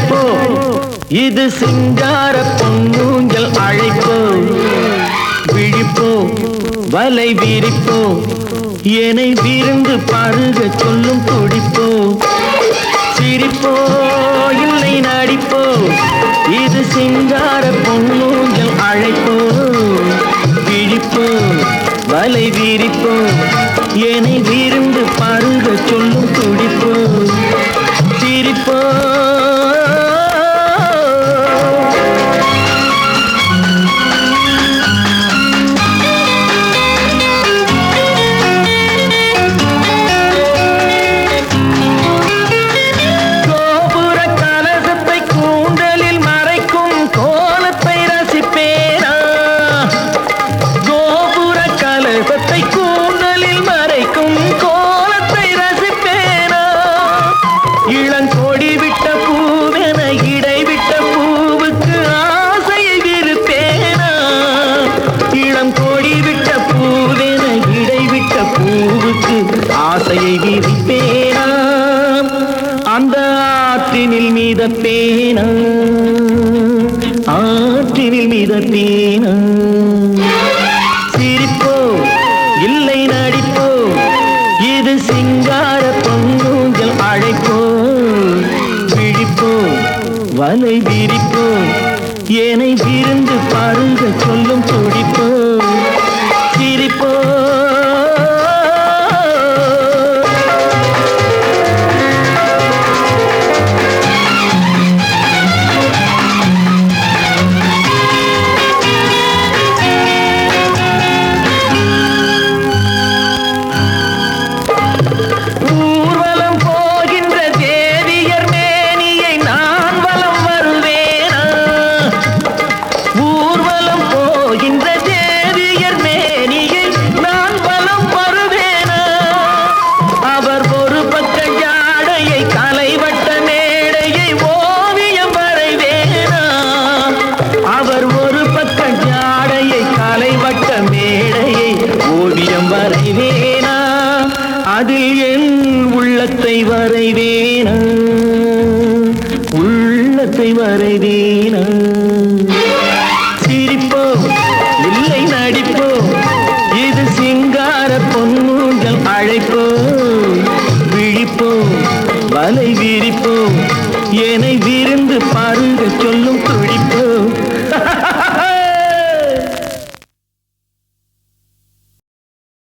அழைப்போ. இது சிங்கார பொன்னூஞ்சல் அழைப்போ. விழிப்போ வலை விரிப்போ. என்னை விருந்து பருக சொல்லும் துடிப்போ. சிரிப்போ இல்லை நடிப்போ. இது சிங்கார பொன்னூஞ்சல் அழைப்போ. விழிப்போ வலை விரிப்போ. என்னை விருந்து பருக சொல்லும் துடிப்போ. சிரிப்போ ஆசையை விரிப்பேனாம் அந்த ஆற்றினில் மீதப்பேனா ஆற்றினில் மீதப்பேனா சிரிப்போ இல்லை நடிப்போ? இது சிங்கார பொன்னூஞ்சல் அழைப்போ? விழிப்போ வலை விரிப்போ? ஏனை விருந்து பாருங்க சொல்லும் துடிப்போ? அதில் என் உள்ளத்தை வரைவேன? உள்ளத்தை வரைவேன? சிரிப்போம் இல்லை நடிப்போம் இது சிங்கார பொன்னூஞ்சல் அழைப்போம் விழிப்போம் வலை விரிப்போம் என்னை விருந்து பாருங்க சொல்லும் துடிப்போம்